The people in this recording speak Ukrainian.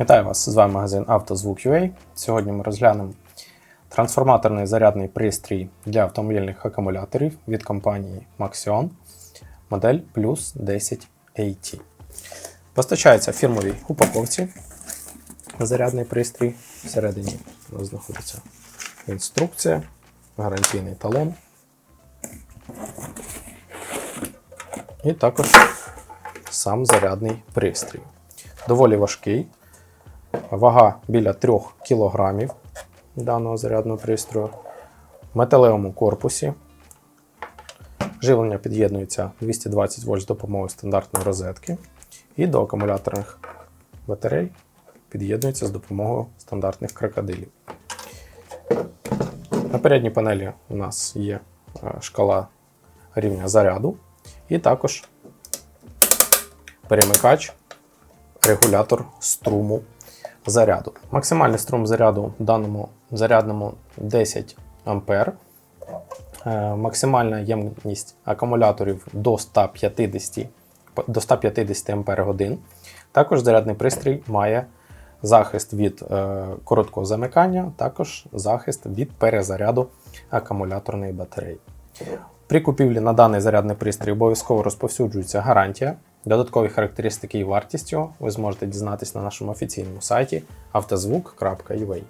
Вітаю вас! З вами магазин «Автозвук.UA». Сьогодні ми розглянемо трансформаторний зарядний пристрій для автомобільних акумуляторів від компанії Maxion модель Plus 10 AT. Постачається в фірмовій упаковці зарядний пристрій. Всередині у нас знаходиться інструкція, гарантійний талон. І також сам зарядний пристрій. Доволі важкий. Вага біля 3 кг даного зарядного пристрою. В металевому корпусі. Живлення під'єднується 220 вольт з допомогою стандартної розетки. І до акумуляторних батарей під'єднується з допомогою стандартних крокодилів. На передній панелі у нас є е, шкала рівня заряду і також перемикач, регулятор струму заряду. Максимальний струм заряду в даному зарядному 10 А. Е, Максимальна ємність акумуляторів до 150 до 150 Ампер годин. Також зарядний пристрій має захист від е, короткого замикання, також захист від перезаряду акумуляторної батареї. При купівлі на даний зарядний пристрій обов'язково розповсюджується гарантія. Додаткові характеристики і вартість його ви зможете дізнатися на нашому офіційному сайті автозвук.ua.